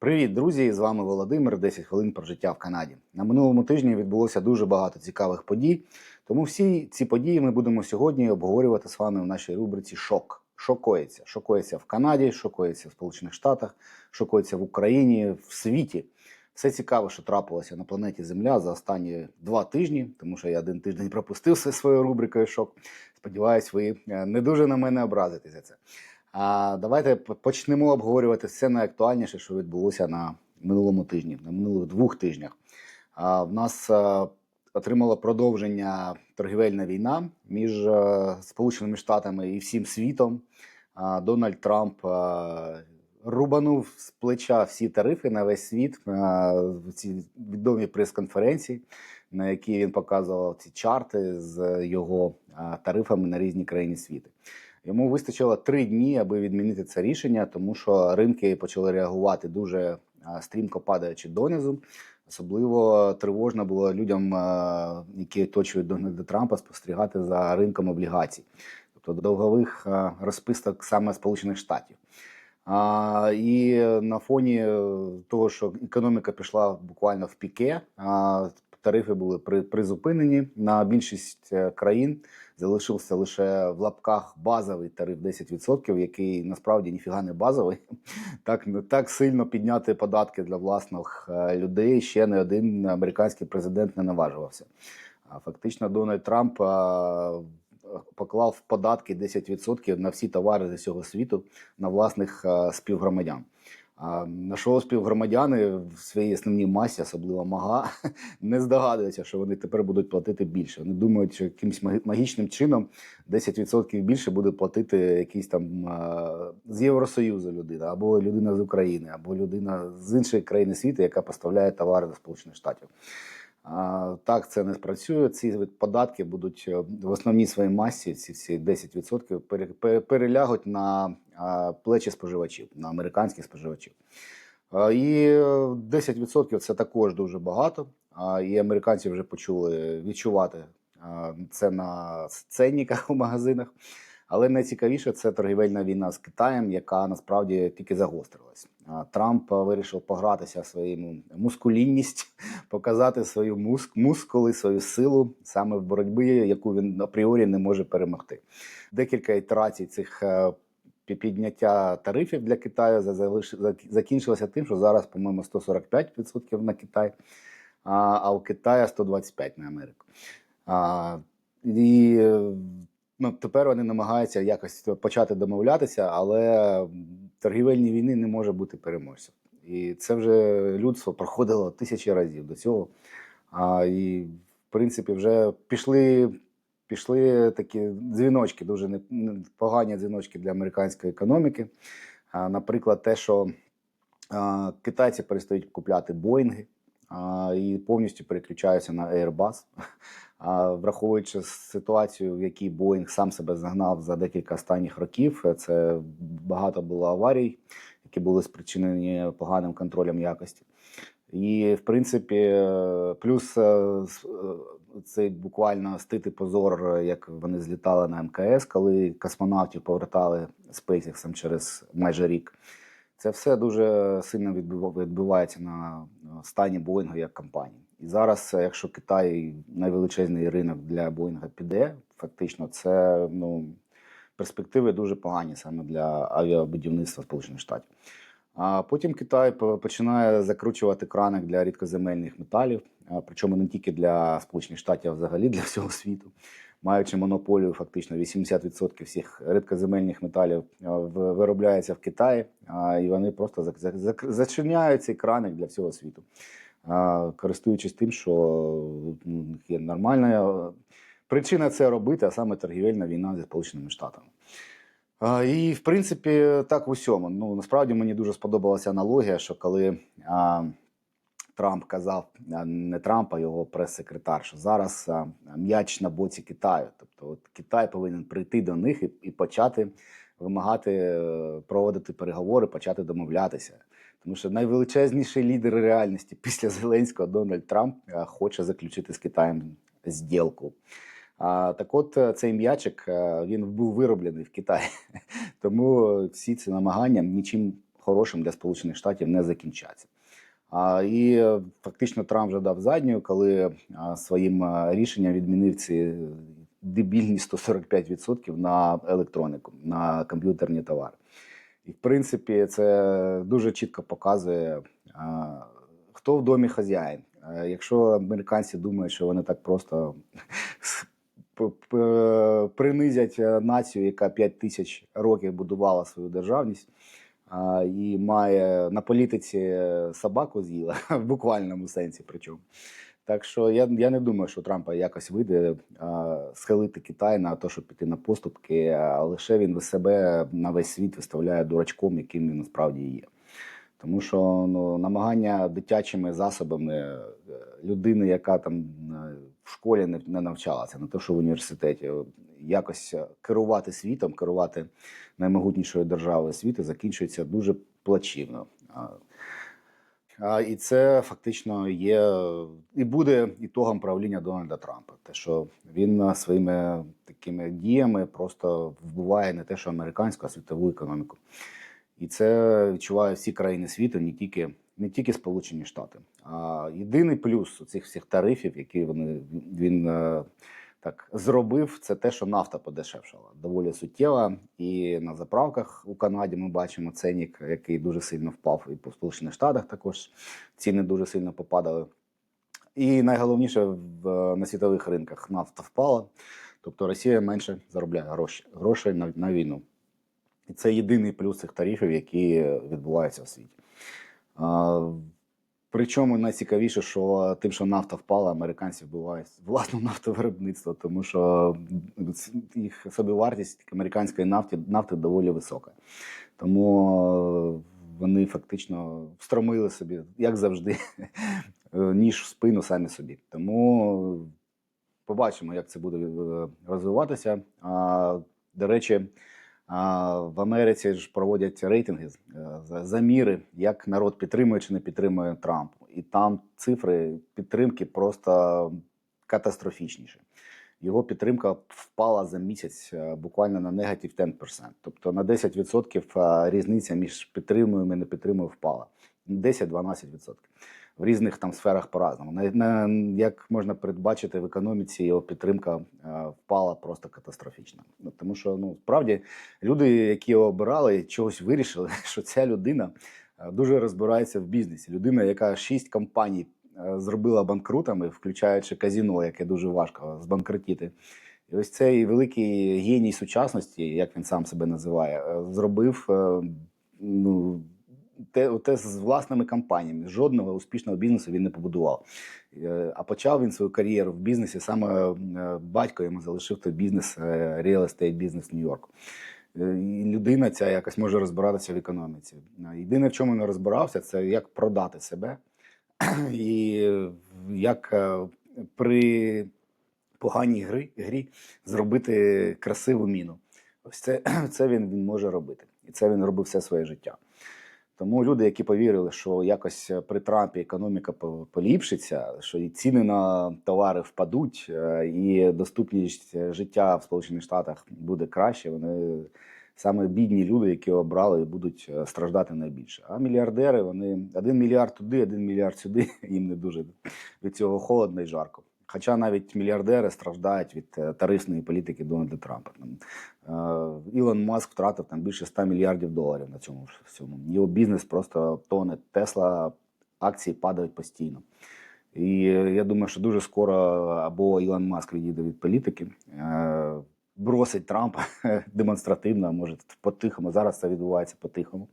Привіт, друзі! З вами Володимир. 10 хвилин про життя в Канаді. На минулому тижні відбулося дуже багато цікавих подій. Тому всі ці події ми будемо сьогодні обговорювати з вами в нашій рубриці Шок. Шокується. Шокується в Канаді, шокується в Сполучених Штатах, шокується в Україні, в світі. Все цікаве, що трапилося на планеті Земля за останні два тижні, тому що я один тиждень пропустив своєю рубрикою Шок. Сподіваюсь, ви е, не дуже на мене образитесь за це. А давайте почнемо обговорювати все найактуальніше, що відбулося на минулому тижні, на минулих двох тижнях. А, в нас отримала продовження торгівельна війна між Сполученими Штатами і всім світом. А, Дональд Трамп рубанув з плеча всі тарифи на весь світ в цій відомій прес-конференції, на якій він показував ці чарти з його тарифами на різні країни світу. Йому вистачило три дні, аби відмінити це рішення, тому що ринки почали реагувати дуже стрімко падаючи донизу. Особливо тривожно було людям, які оточують Дональда Трампа, спостерігати за ринком облігацій, тобто довгових розписок саме Сполучених Штатів. І на фоні того, що економіка пішла буквально в піке, тарифи були при, призупинені на більшість е, країн. Залишився лише в лапках базовий тариф 10%, який насправді ніфіга не базовий. Так, так сильно підняти податки для власних е, людей ще не один американський президент не наважувався. Фактично, Дональд Трамп поклав податки 10% на всі товари з усього світу на власних співгромадян. А на що співгромадяни в своїй основній масі, особливо мага, не здогадуються, що вони тепер будуть платити більше. Вони думають, що якимось магічним чином 10% більше буде платити якийсь там з Євросоюзу людина, або людина з України, або людина з іншої країни світу, яка поставляє товари до Сполучених Штатів. Так, це не спрацює. Ці податки будуть е, в основній своїй масі, ці всі 10% пере- пере- перелягуть на плечі споживачів, на американських споживачів. І е, 10% це також дуже багато. І американці вже почули відчувати це на ценниках у магазинах. Але найцікавіше це торгівельна війна з Китаєм, яка насправді тільки загострилась. Трамп вирішив погратися своїм мускулінність, показати свою муск, мускули, свою силу саме в боротьбі, яку він апріорі не може перемогти. Декілька ітерацій цих е, підняття тарифів для Китаю закінчилося тим, що зараз, по-моєму, 145% на Китай, а, а у Китая 125% на Америку. І е, ну, тепер вони намагаються якось почати домовлятися, але торгівельні війни не може бути переможцем. І це вже людство проходило тисячі разів до цього. А, і, в принципі, вже пішли, пішли такі дзвіночки, дуже не- погані дзвіночки для американської економіки. А, наприклад, те, що а, китайці перестають купляти Боїнги а, і повністю переключаються на Airbus. А враховуючи ситуацію, в якій Боїнг сам себе загнав за декілька останніх років, це багато було аварій, які були спричинені поганим контролем якості. І, в принципі, плюс е, е, цей буквально стити позор, як вони злітали на МКС, коли космонавтів повертали SpaceX через майже рік. Це все дуже сильно відбувається на стані Боїнгу як компанії. І зараз, е, якщо Китай найвеличезний ринок для Боїнга піде, фактично, це ну, перспективи дуже погані саме для авіабудівництва Сполучених Штатів. А потім Китай починає закручувати краник для рідкоземельних металів, причому не тільки для Сполучених Штатів, а взагалі для всього світу. Маючи монополію, фактично 80% всіх рідкоземельних металів виробляється в Китаї, і вони просто зачиняють цей краник для всього світу, користуючись тим, що є нормальна е, причина це робити, а саме торгівельна війна зі Сполученими Штатами. І, в принципі, так в усьому. Ну, насправді мені дуже сподобалася аналогія, що коли Трамп казав, не Трамп, а його прес-секретар, що зараз м'яч на боці Китаю. Тобто от Китай повинен прийти до них і, і почати вимагати е, проводити переговори, почати домовлятися. Тому що найвеличезніший лідер реальності після Зеленського Дональд Трамп хоче заключити з Китаєм зділку. А, так от е, цей м'ячик е, він був вироблений в Китаї. Тому всі ці намагання нічим хорошим для Сполучених Штатів не закінчаться. І е, фактично Трамп вже дав задню, коли своїм рішенням відмінив ці дебільні 145% на електронику, на комп'ютерні товари. І в принципі, це дуже чітко показує, хто в домі хазяїн. Якщо американці думають, що вони так просто принизять е, націю, яка 5 тисяч років будувала свою державність, а, і має на політиці собаку з'їла в буквальному сенсі. Причому. Так що я, я не думаю, що Трампа якось вийде а, схилити Китай на те, щоб піти на поступки, а лише він себе на весь світ виставляє дурачком, яким він насправді є. Тому що ну, намагання дитячими засобами е, людини, яка там е, в школі не, не навчалася, не то, що в університеті, е, якось е, керувати світом, керувати наймогутнішою державою світу, закінчується дуже плачевно. А, а, І це фактично є і буде ітогом правління Дональда Трампа. Те, що він е, своїми такими діями просто вбиває не те, що американську, а світову економіку. І це відчувають всі країни світу, не тільки, не тільки Сполучені Штати. А єдиний плюс цих всіх тарифів, які вони він е, так зробив, це те, що нафта подешевшала доволі суттєво. І на заправках у Канаді ми бачимо ценник, який дуже сильно впав, і по Сполучених Штатах також ціни дуже сильно попадали. І найголовніше в на світових ринках нафта впала, тобто Росія менше заробляє гроші, грошей на, на війну. І це єдиний плюс цих тарифів, які відбуваються в світі. Причому найцікавіше, що тим, що нафта впала, американці вбивають власне нафтовиробництво, тому що їх собівартість американської нафти, нафти доволі висока. Тому вони фактично встромили собі, як завжди, ніж в спину самі собі. Тому побачимо, як це буде е, розвиватися. До речі, в Америці ж проводять рейтинги, е, за- заміри, як народ підтримує чи не підтримує Трампа. І там цифри підтримки просто катастрофічніші. Його підтримка впала за місяць е, буквально на негатив 10%. Тобто на 10% е, різниця між підтримуємо і не підтримуємо впала. 10-12%. В різних там сферах по-разному. На, на, як можна передбачити в економіці, його підтримка е, впала просто катастрофічно. Ну, Тому що ну справді люди, які його обирали, чогось вирішили, що ця людина е, дуже розбирається в бізнесі. Людина, яка шість компаній е, зробила банкрутами, включаючи казіно, яке дуже важко збанкротіти. І ось цей великий геній сучасності, як він сам себе називає, зробив ну, те, те з власними компаніями. Жодного успішного бізнесу він не побудував. Е, А почав він свою кар'єру в бізнесі. Саме е, батько йому залишив той бізнес, е, real estate бізнес Нью-Йорку. І людина ця якось може розбиратися в економіці. Єдине, в чому не розбирався, це як продати себе і як при поганій грі, грі зробити красиву міну. Ось це, це він, він може робити. І це він робив все своє життя. Тому люди, які повірили, що якось при Трампі економіка поліпшиться, що і ціни на товари впадуть, е, і доступність е, життя в Сполучених Штатах буде краще, вони саме бідні люди, які обрали, будуть е, страждати найбільше. А мільярдери, вони один мільярд туди, один мільярд сюди, їм не дуже від цього холодно і жарко. Хоча навіть мільярдери страждають від е, тарифної політики Дональда Трампа. Е, Ілон Маск втратив там більше 100 мільярдів доларів на цьому всьому. Його бізнес просто тоне. Тесла акції падають постійно. І е, я думаю, що дуже скоро або Ілон Маск відійде від політики, бросить Трампа демонстративно, може по-тихому. Зараз це відбувається по-тихому.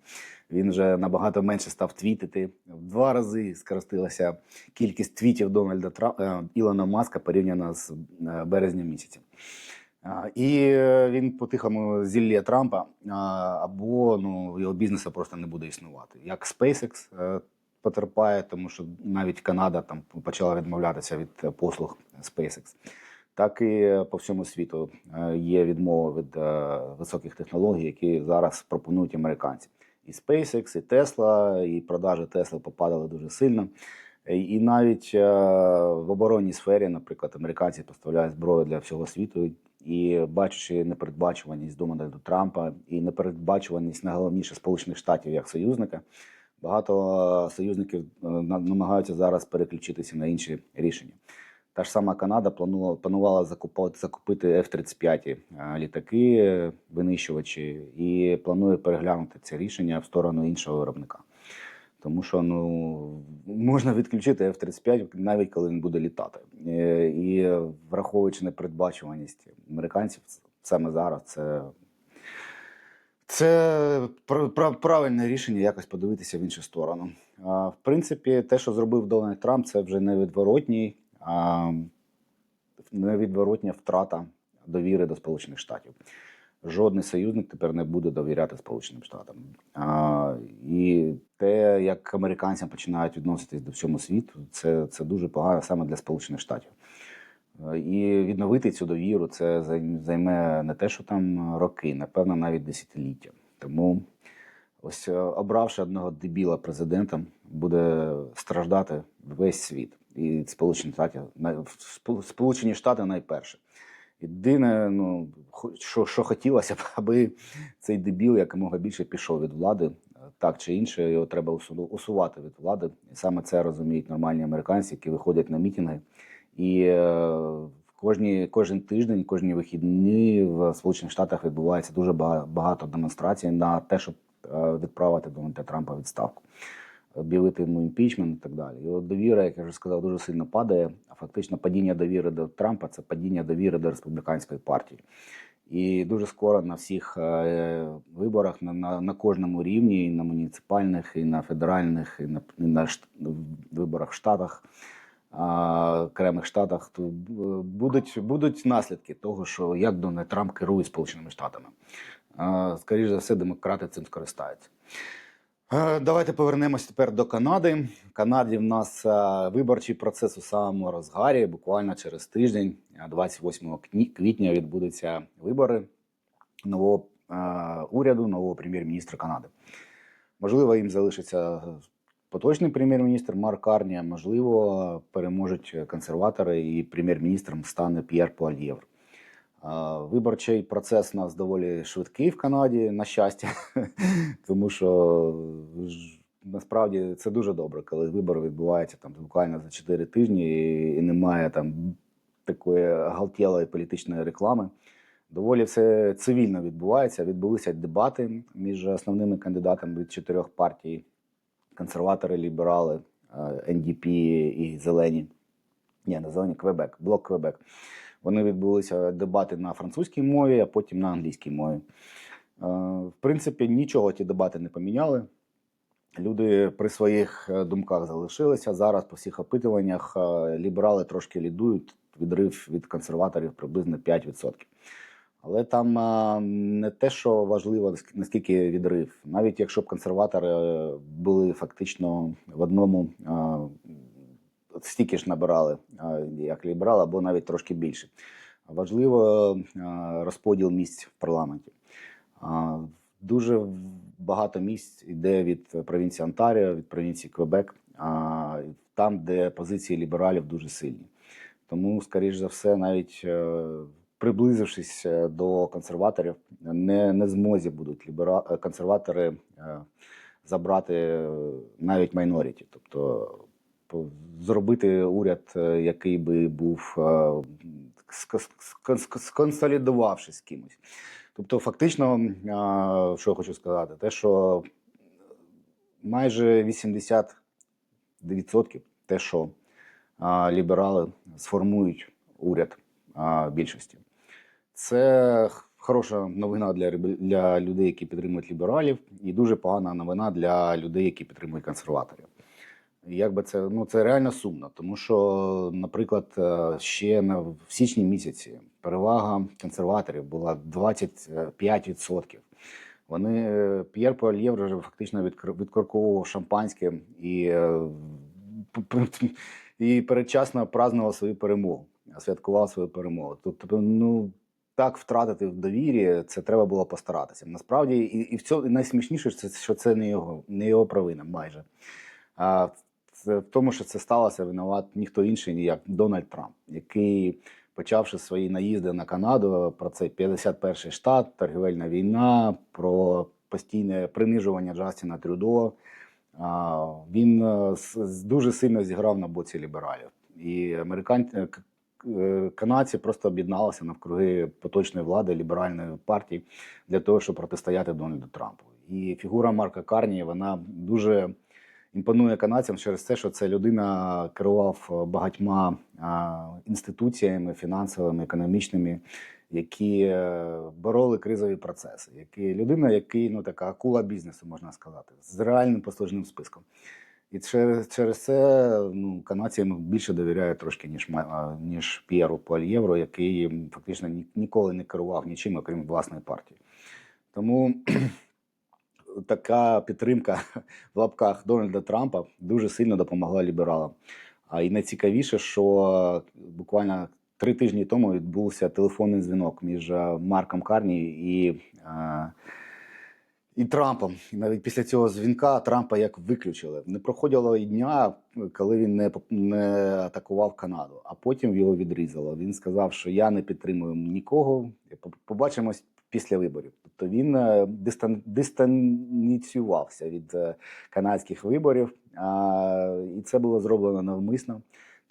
Він вже набагато менше став твітити. В два рази скоростилася кількість твітів Дональда Трампа Ілона Маска порівняно з е, березням місяця. І е, він по-тихому зілля Трампа, або ну, його бізнесу просто не буде існувати. Як SpaceX е, потерпає, тому що навіть Канада там почала відмовлятися від е, послуг SpaceX. Так і по всьому світу е, є відмова від е, високих технологій, які зараз пропонують американці. І SpaceX, і Tesla, і продажі Tesla попадали дуже сильно. І навіть е, в оборонній сфері, наприклад, американці поставляють зброю для всього світу, і бачачи непередбачуваність Дональда Трампа і непередбачуваність найголовніше Сполучених Штатів як союзника, багато союзників на- намагаються зараз переключитися на інші рішення. Та ж сама Канада планувала, планувала закупати, закупити F-35 е, літаки, винищувачі, і планує переглянути це рішення в сторону іншого виробника. Тому що ну можна відключити F-35 навіть коли він буде літати. Е, І враховуючи непередбачуваність американців, саме зараз це, це пр- пр- правильне рішення якось подивитися в іншу сторону. В принципі, те, що зробив Дональд Трамп, це вже невідворотній, невідворотня втрата довіри до Сполучених Штатів. Жодний союзник тепер не буде довіряти Сполученим Штатам. А, і те, як американцям починають відноситись до всьому світу, це, це дуже погано саме для Сполучених Штатів. І відновити цю довіру це займе не те, що там роки, напевно, навіть десятиліття. Тому ось обравши одного дебіла президентом, буде страждати весь світ. І Сполучені Штати, Сполучені Штати найперше. Єдине, ну що, що хотілося б, аби цей дебіл якомога більше пішов від влади, так чи інше, його треба усу- усувати від влади. І саме це розуміють нормальні американці, які виходять на мітинги. І е, кожні, кожен тиждень, кожні вихідні в Сполучених Штатах відбувається дуже багато демонстрацій на те, щоб е, відправити Дональда Трампа відставку, об'явити імпічмент і так далі. Його довіра, як я вже сказав, дуже сильно падає. А фактично падіння довіри до Трампа це падіння довіри до республіканської партії. І дуже скоро на всіх е, виборах, на, на, на кожному рівні, і на муніципальних, і на федеральних, і на, і на шт- виборах в Штатах, окремих штатах, то будуть, будуть наслідки того, що як Дональд Трамп керує Сполученими Штатами. Скоріше за все, демократи цим скористаються. Е, Давайте повернемось тепер до Канади. В Канаді в нас е, виборчий процес у самому розгарі. Буквально через тиждень, е, 28 квітня, відбудуться вибори нового е, уряду, нового прем'єр-міністра Канади. Можливо, їм залишиться поточний прем'єр-міністр Марк Карні, можливо, переможуть консерватори і прем'єр-міністром стане П'єр Пуальєвр. Виборчий процес у нас доволі швидкий в Канаді, на щастя, тому що насправді це дуже добре, коли вибори відбуваються там буквально за 4 тижні і, і немає там такої галтєлої політичної реклами. Доволі все цивільно відбувається. Відбулися дебати між основними кандидатами від чотирьох партій: консерватори, ліберали, е, НДП і зелені. Ні, не зелені Квебек, блок Квебек. Вони відбулися дебати на французькій мові, а потім на англійській мові. Е, В принципі, нічого ті дебати не поміняли. Люди при своїх е, думках залишилися. Зараз по всіх опитуваннях е, ліберали трошки лідують. Відрив від консерваторів приблизно 5%. Але там не те, що важливо, наскільки відрив. Навіть якщо б консерватори були фактично в одному стільки ж набирали, як ліберали, або навіть трошки більше. Важливо розподіл місць в парламенті. Дуже багато місць йде від провінції Онтаріо, від провінції Квебек, там, де позиції лібералів дуже сильні. Тому, скоріш за все, навіть е, приблизившись е, до консерваторів, не, не змозі будуть лібера... е, консерватори забрати навіть майноріті. Тобто зробити уряд, е, який би був е, ск- ск- сконсолідувавшись з кимось. Тобто, фактично, що я хочу сказати, те, що майже 80% те, що ліберали сформують уряд більшості. Це хороша новина для, для людей, які підтримують лібералів, і дуже погана новина для людей, які підтримують консерваторів. Як би це ну це реально сумно, тому що, наприклад, е, ще на в січні місяці перевага консерваторів була 25%. Вони е, П'єр Пуальєвр вже фактично відкорковував шампанське і, е, і передчасно празднував свою перемогу, святкував свою перемогу. Тобто, ну так втратити в довірі, це треба було постаратися. Насправді, і, і в цьому найсмішніше, що це не його, не його провина майже. А в тому, що це сталося винуват ніхто інший, як Дональд Трамп, який почавши свої наїзди на Канаду про цей 51-й штат, торгівельна війна, про постійне принижування Джастіна Трюдо. Він е, дуже сильно зіграв на боці лібералів. І американ... е, е, канадці просто об'єдналися навкруги поточної влади ліберальної партії для того, щоб протистояти Дональду Трампу. І фігура Марка Карні вона дуже імпонує канадцям через те, що це людина керував багатьма інституціями фінансовими, економічними, які е, бороли кризові процеси. Які людина, який ну така акула бізнесу, можна сказати, з реальним послужним списком. І через, через це ну, канадці йому більше довіряють трошки, ніж, ніж П'єру Пуальєвро, який фактично ні, ніколи не керував нічим, окрім власної партії. Тому така підтримка в лапках Дональда Трампа дуже сильно допомогла лібералам. А і найцікавіше, що буквально три тижні тому відбувся телефонний дзвінок між е, Марком Карні і, е, і Трампом. І навіть після цього дзвінка Трампа як виключили. Не проходило і дня, коли він не, не атакував Канаду, а потім його відрізало. Він сказав, що я не підтримую нікого. Побачимось після виборів. Тобто він е, дистан, дистанціювався від е, канадських виборів, а, і це було зроблено навмисно,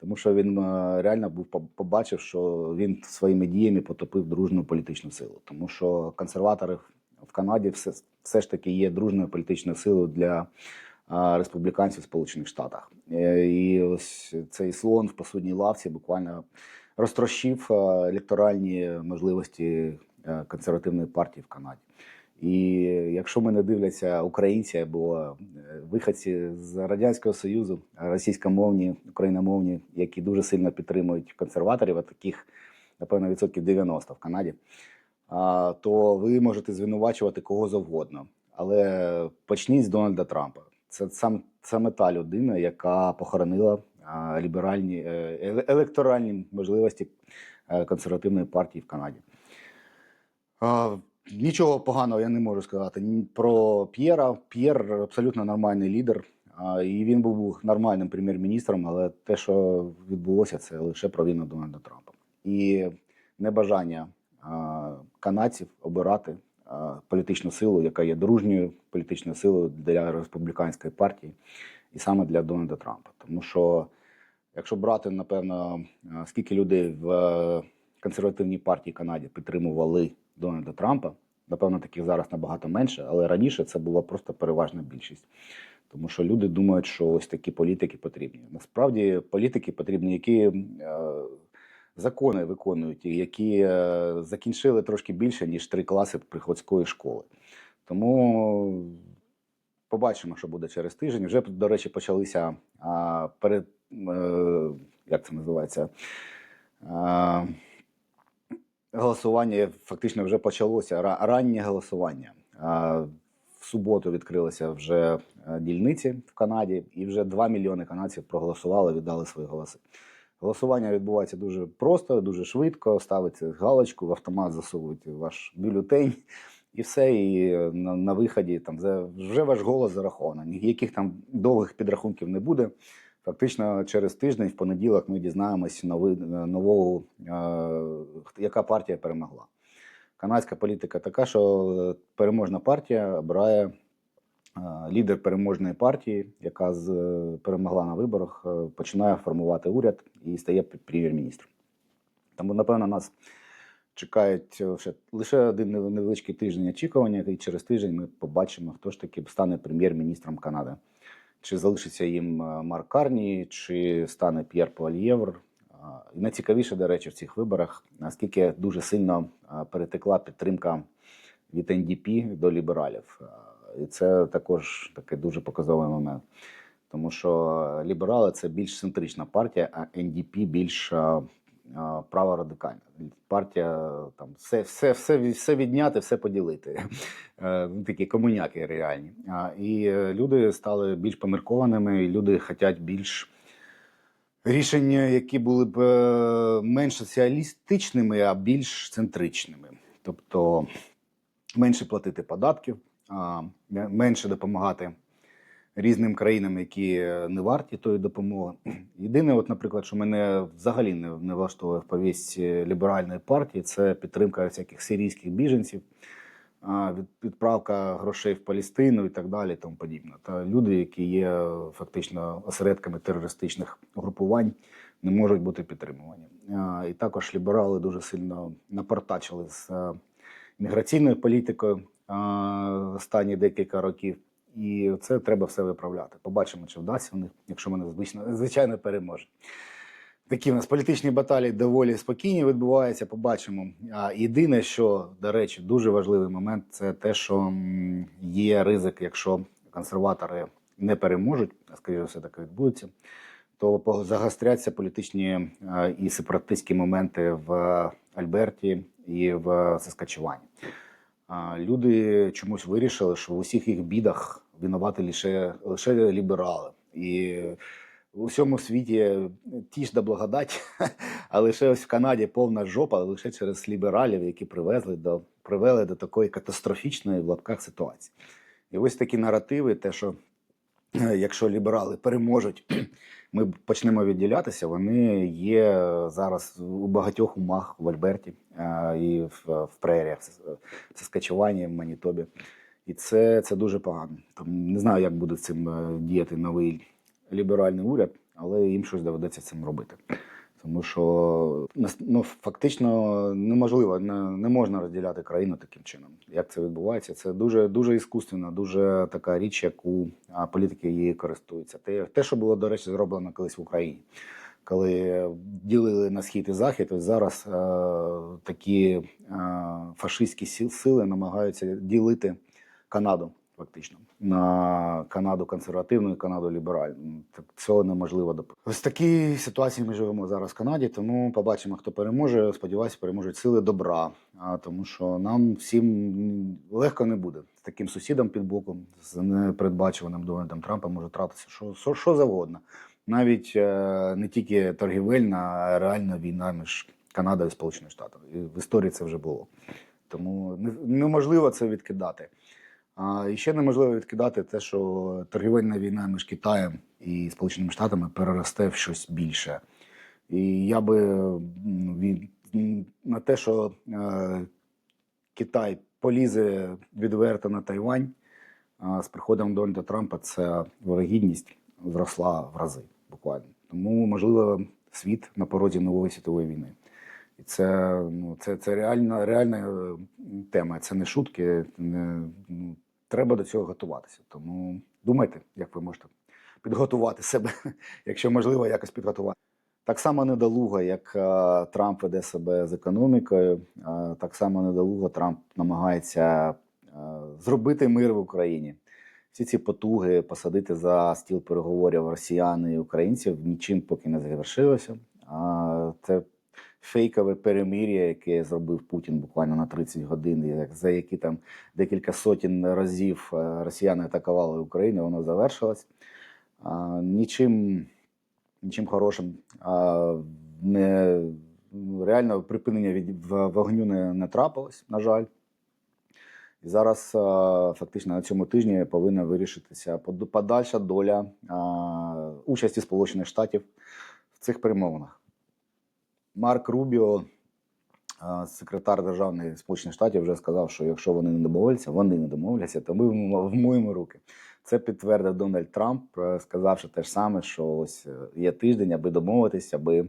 тому що він е, реально був по- побачив, що він своїми діями потопив дружну політичну силу, тому що консерватори в Канаді все, все ж таки є дружною політичною силою для республіканців в Сполучених Штатах. І ось цей слон в посудній лавці буквально розтрощив електоральні можливості консервативної партії в Канаді. І якщо мене дивляться українці або е, виходці з радянського союзу, російськомовні, україномовні, які дуже сильно підтримують консерваторів, а таких напевно відсотків 90 в Канаді, то ви можете звинувачувати кого завгодно. Але почніть з Дональда Трампа. Це сам саме та людина, яка похоронила ліберальні е, електоральні можливості е, консервативної партії в Канаді. Нічого поганого я не можу сказати про П'єра. П'єр абсолютно нормальний лідер, і він був нормальним прем'єр-міністром, але те, що відбулося, це лише провина Дональда Трампа. І небажання канадців обирати політичну силу, яка є дружньою політичною силою для республіканської партії, і саме для Дональда Трампа. Тому що, якщо брати, напевно, скільки людей в консервативній партії Канаді підтримували Дональда Трампа, напевно, таких зараз набагато менше, але раніше це була просто переважна більшість. Тому що люди думають, що ось такі політики потрібні. Насправді політики потрібні, які е, закони виконують, які е, закінчили трошки більше, ніж три класи приходської школи. Тому побачимо, що буде через тиждень. Вже, до речі, почалися а, перед, е, як це називається? А, голосування фактично вже почалося. ра- Раннє голосування. В суботу відкрилися вже е, дільниці в Канаді, і вже 2 мільйони канадців проголосували, віддали свої голоси. Голосування відбувається дуже просто, дуже швидко. Ставиться галочку, в автомат засовують ваш бюлетень, і все. І е, на, на виході там вже ваш голос зараховано. Ніяких там довгих підрахунків не буде. Фактично, через тиждень, в понеділок, ми дізнаємось нови, нового, е, яка партія перемогла. Канадська політика така, що переможна партія обирає е, лідер переможної партії, яка з, е, перемогла на виборах, е, починає формувати уряд і стає прем'єр-міністром. Тому, напевно, нас чекають е, ще лише один невеличкий тиждень очікування, і через тиждень ми побачимо, хто ж таки стане прем'єр-міністром Канади. Чи залишиться їм е, Марк Карні, чи стане П'єр Пуальєвр. І найцікавіше, до речі, в цих виборах, наскільки дуже сильно перетекла підтримка від НДП до лібералів. І це також такий дуже показовий момент. Тому що ліберали це більш центрична партія, а НДП більш а, а, праворадикальна. Партія там все, все, все, все відняти, все поділити. Е, ну, Такі комуняки реальні. І е, люди стали більш поміркованими, і люди хочуть більш рішення, які були б е, менш соціалістичними, а більш центричними. Тобто менше платити податків, менше допомагати різним країнам, які е, не варті тої допомоги. Єдине, от, наприклад, що мене взагалі не, не влаштовує в повістці ліберальної партії, це підтримка всяких сирійських біженців, від- відправка грошей в Палестину і так далі, і тому подібне. Та люди, які є е, фактично осередками терористичних групувань, не можуть бути підтримувані. І також ліберали дуже сильно напортачили з е, міграційною політикою останні декілька років. І це треба все виправляти. Побачимо, чи вдасться в них, якщо мене звично, звичайно переможе. Такі в нас політичні баталії доволі спокійні відбуваються. Побачимо. А єдине, що до речі, дуже важливий момент, це те, що є ризик, якщо консерватори не переможуть, а скоріше все таки відбудеться, то загостряться політичні е, і сепаратистські моменти в Альберті і в Саскачевані. Люди чомусь вирішили, що в усіх їх бідах винувати лише, лише ліберали. І у всьому світі ті ж да благодать, а лише ось в Канаді повна жопа, лише через лібералів, які привезли до, привели до такої катастрофічної в лапках ситуації. І ось такі наративи, те, що е, якщо ліберали переможуть, ми почнемо відділятися, вони є зараз у багатьох умах в Альберті е, і в, преріях, в Саскачевані, в Манітобі. І це, це дуже погано. Там не знаю, як буде цим е, діяти новий ліберальний уряд, але їм щось доведеться цим робити. Тому що нас- ну, фактично неможливо, не, не можна розділяти країну таким чином. Як це відбувається? Це дуже дуже іскусственно, дуже така річ, яку політики її користуються. Те, те, що було, до речі, зроблено колись в Україні. Коли ділили на схід і захід, ось зараз е, такі е, фашистські сил- сили намагаються ділити Канаду, фактично, на Канаду консервативну і Канаду ліберальну. Так цього неможливо допустити. Ось в такій ситуації ми живемо зараз в Канаді, тому побачимо, хто переможе. Сподіваюся, переможуть сили добра. А тому, що нам всім легко не буде з таким сусідом під боком, з непередбачуваним Дональдом Трампом може тратися що, що, що завгодно. Навіть е, не тільки торгівельна, а реальна війна між Канадою і Сполученими Штатами. І в історії це вже було. Тому не- неможливо це відкидати. А ще неможливо відкидати те, що торгівельна війна між Китаєм і Сполученими Штатами переросте в щось більше. І я би від, на те, що е, Китай полізе відверто на Тайвань а з приходом Дональда Трампа, ця вирогідність зросла в рази буквально. Тому, можливо, світ на порозі нової світової війни. І це, ну, це, це реальна, реальна е, тема. Це не шутки. Не, ну, треба до цього готуватися. Тому думайте, як ви можете підготувати себе, якщо можливо, якось підготувати. Так само недолуго, як е, Трамп веде себе з економікою, е, так само недолуго Трамп намагається е, зробити мир в Україні. Всі ці потуги посадити за стіл переговорів росіян і українців нічим поки не завершилося. Це фейкове перемир'я, яке зробив Путін буквально на 30 годин, за які там декілька сотень разів е, росіяни атакували Україну, воно завершилось. Нічим, нічим хорошим не реально припинення від вогню не, не трапилось, на жаль. І зараз фактично на цьому тижні повинна вирішитися подальша доля участі Сполучених Штатів в цих перемовинах. Марк Рубіо, секретар державної Сполучених Штатів, вже сказав, що якщо вони не домовляться, вони не домовляться, то ми вмоємо руки. Це підтвердив Дональд Трамп, е, сказавши те ж саме, що ось е, є тиждень, аби домовитися, аби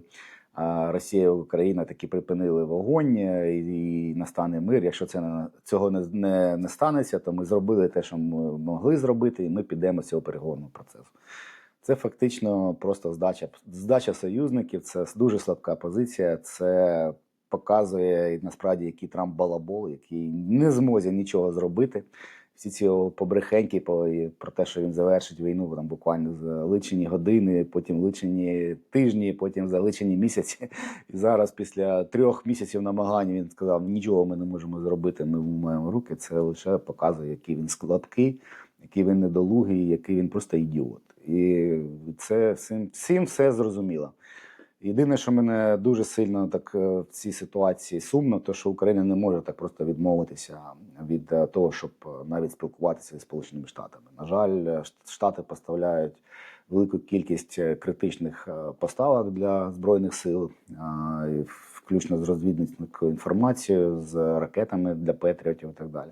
Росія і Україна таки припинили вогонь е, і настане мир. Якщо це не, цього не, не, не станеться, то ми зробили те, що ми могли зробити, і ми підемо з цього переговорного процесу. Це фактично просто здача, здача союзників. Це дуже слабка позиція. Це показує насправді, який Трамп балабол, який не зможе нічого зробити. Всі ці побрехеньки по- про те, що він завершить війну там буквально за личені години, потім личені тижні, потім за личені місяці. І зараз, після трьох місяців намагань, він сказав: нічого ми не можемо зробити. Ми маємо руки. Це лише показує, який він складкий, який він недолугий, який він просто ідіот. І це всім, всім все зрозуміло. Єдине, що мене дуже сильно так е, в цій ситуації сумно, то що Україна не може так просто відмовитися від е, того, щоб е, навіть спілкуватися зі Сполученими Штатами. На жаль, Штати поставляють велику кількість критичних поставок для збройних сил, включно з розвідницькою інформацією, з ракетами для Петріотів і так далі.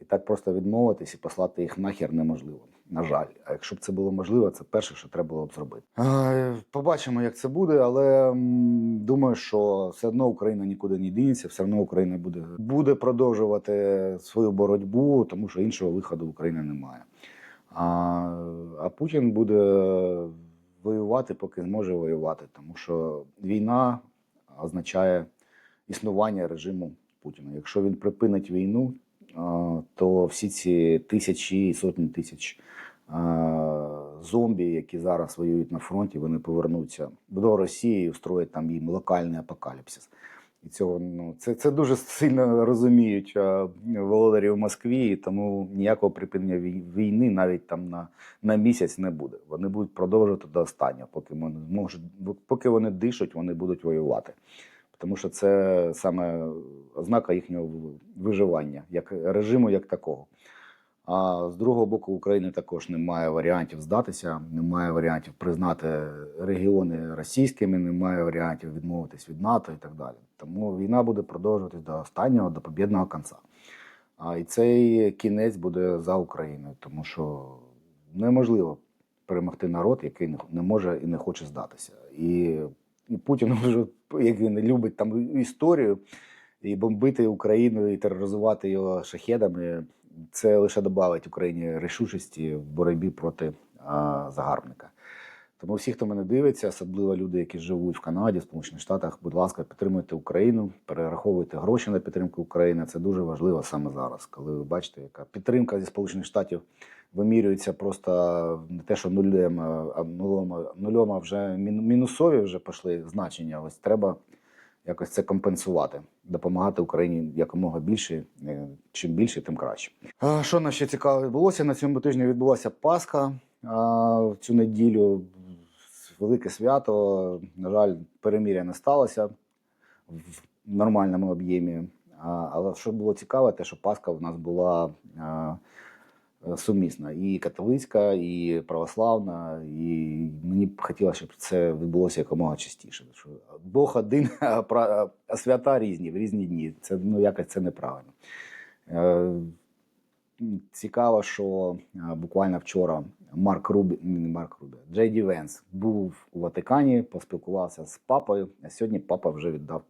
І так просто відмовитись і послати їх нахер неможливо. На жаль, а якщо б це було можливо, це перше, що треба було б зробити. Побачимо, як це буде, але думаю, що все одно Україна нікуди не дінеться, все одно Україна буде, буде продовжувати свою боротьбу, тому що іншого виходу в Україні немає. А, а Путін буде воювати, поки зможе воювати, тому що війна означає існування режиму Путіна. Якщо він припинить війну, то всі ці тисячі і сотні тисяч зомбі, які зараз воюють на фронті, вони повернуться до Росії і устроять там їм локальний апокаліпсис. І цього ну це, це дуже сильно розуміють володарі в Москві, і тому ніякого припинення вій- війни навіть там на, на місяць не буде. Вони будуть продовжувати до останнього, поки вони можуть, поки вони дишуть, вони будуть воювати. Тому що це саме ознака їхнього виживання, як режиму, як такого. А з другого боку, України також немає варіантів здатися, немає варіантів признати регіони російськими, немає варіантів відмовитись від НАТО і так далі. Тому війна буде продовжуватись до останнього, до побєдного кінця. А і цей кінець буде за Україною, тому що неможливо перемогти народ, який не може і не хоче здатися. І, і Путін вже як він любить там історію і бомбити Україну, і тероризувати його шахедами. Це лише додавить Україні рішучості в боротьбі проти а, загарбника. Тому всі, хто мене дивиться, особливо люди, які живуть в Канаді, в Сполучених Штатах, будь ласка, підтримуйте Україну, перераховуйте гроші на підтримку України. Це дуже важливо саме зараз, коли ви бачите, яка підтримка зі Сполучених Штатів вимірюється просто не те, що нулем, а нулем, нулем а вже мінусові вже пішли значення. Ось треба якось це компенсувати, допомагати Україні якомога більше. е, Чим більше, тим краще. А, що нам ще цікаво відбулося? На цьому тижні відбулася Пасха в цю неділю. Велике свято. На жаль, переміря не сталося в нормальному об'ємі. Але що було цікаве, те, що Пасха в нас була е, сумісна і католицька, і православна. І мені б хотілося, щоб це відбулося якомога частіше. Бог один, а, свята різні в різні дні. Це ну якось це неправильно. Е, Цікаво, що е, буквально вчора Марк Рубі, не Марк Рубі, Джей Ді Венс був у Ватикані, поспілкувався з папою, а сьогодні папа вже віддав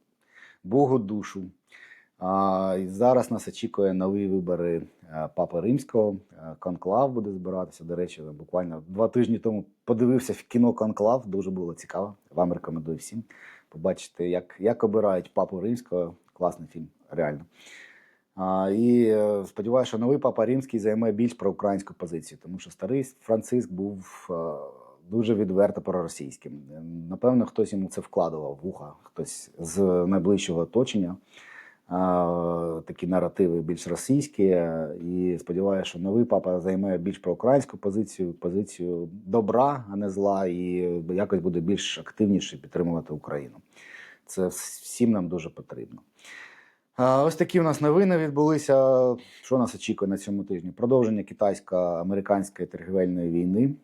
Богу душу. А, зараз нас очікує нові вибори е, Папи Римського. Е, Конклав буде збиратися. До речі, буквально два тижні тому подивився в кіно Конклав. Дуже було цікаво. Вам рекомендую всім побачити, як, як обирають папу римського. Класний фільм, реально. А, і е, сподіваюся, що новий папа римський займе більш проукраїнську позицію, тому що старий Франциск був дуже відверто проросійським. Е, Напевно, хтось йому це вкладував в вуха, хтось з найближчого оточення. Такі наративи більш російські, і сподіваюся, що новий папа займе більш проукраїнську позицію, позицію добра, а не зла, і якось буде більш активніше підтримувати Україну. Це всім нам дуже потрібно. Ось такі у нас новини відбулися. Що нас очікує на цьому тижні? Продовження китайсько-американської торгівельної війни.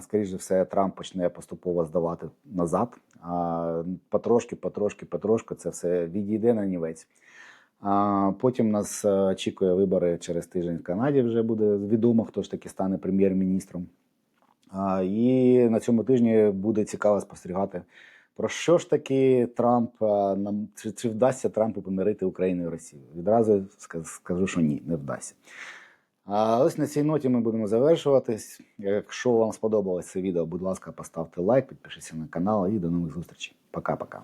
Скоріше все, Трамп почне поступово здавати назад. Потрошки, потрошки, потрошки це все відійде на нівець. А потім нас е, очікує вибори через тиждень в Канаді. Вже буде відомо, хто ж таки стане прем'єр-міністром. І на цьому тижні буде цікаво спостерігати, про що ж таки Трамп нам чи, чи вдасться Трампу помирити Україну і Росію. Відразу скажу, що ні, не вдасться. А ось на цій ноті ми будемо завершуватись. Якщо вам сподобалось це відео, будь ласка, поставте лайк, підпишіться на канал і до нових зустрічей. Пока-пока.